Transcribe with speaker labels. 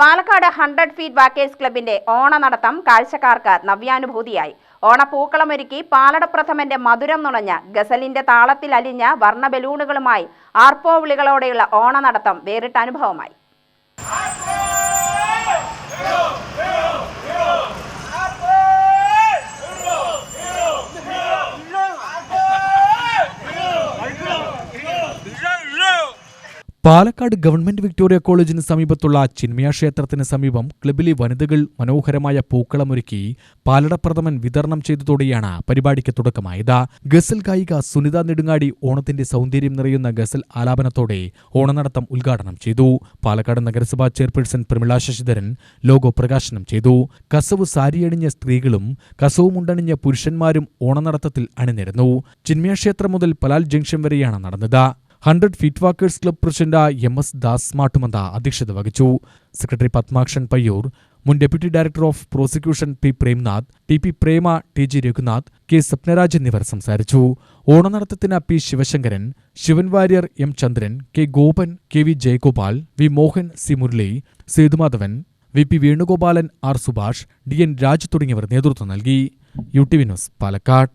Speaker 1: Palakkad hundred feet walkers ക്ലബിന്റെ ഓണ നടത്തം കാഴ്ചക്കാർക്ക് നവ്യാനുഭൂതിയായി. ഓണപ്പൂക്കളമൊരുക്കി പാലടപ്രഥമന്റെ മധുരം നുണഞ്ഞ ഗസലിന്റെ താളത്തിൽ അലിഞ്ഞ വർണ ബലൂണുകളുമായി ആർപ്പോ വിളികളോടെയുള്ള ഓണനടത്തം വേറിട്ട അനുഭവമായി.
Speaker 2: പാലക്കാട് ഗവൺമെന്റ് വിക്ടോറിയ കോളേജിന് സമീപത്തുള്ള ചിന്മയ ക്ഷേത്രത്തിന് സമീപം ക്ലബിലെ വനിതകൾ മനോഹരമായ പൂക്കളമൊരുക്കി പാലടപ്രഥമൻ വിതരണം ചെയ്തതോടെയാണ് പരിപാടിക്ക് തുടക്കമായത്. ഗസൽ ഗായിക സുനിത നെടുങ്ങാടി ഓണത്തിന്റെ സൗന്ദര്യം നിറയുന്ന ഗസൽ ആലാപനത്തോടെ ഓണനടത്തം ഉദ്ഘാടനം ചെയ്തു. പാലക്കാട് നഗരസഭാ ചെയർപേഴ്സൺ പ്രമിള ശശിധരൻ ലോഗോ പ്രകാശനം ചെയ്തു. കസവ് സാരിയണിഞ്ഞ സ്ത്രീകളും കസവ് മുണ്ടണിഞ്ഞ പുരുഷന്മാരും ഓണനടത്തത്തിൽ അണിനിരന്നു. ചിന്മയ ക്ഷേത്രം മുതൽ പലാൽ ജംഗ്ഷൻ വരെയാണ് നടന്നത്. Hundred feet walkers club president M S Das Mattumantha അധ്യക്ഷത വഹിച്ചു. സെക്രട്ടറി പത്മാക്ഷൻ പയ്യൂർ മുൻ deputy director of prosecution P Premnath T P Prema T G Raghunath K Swapnaraj എന്നിവർ സംസാരിച്ചു. ഓണനടത്തത്തിന് P Sivasankaran Sivan Warrier M Chandran K Gopan K V Jayagopal V Mohan C Murali Sethumadhavan V P Venugopalan R Subhash D N Raj തുടങ്ങിയവർ നേതൃത്വം നൽകി. U T V news Palakkad.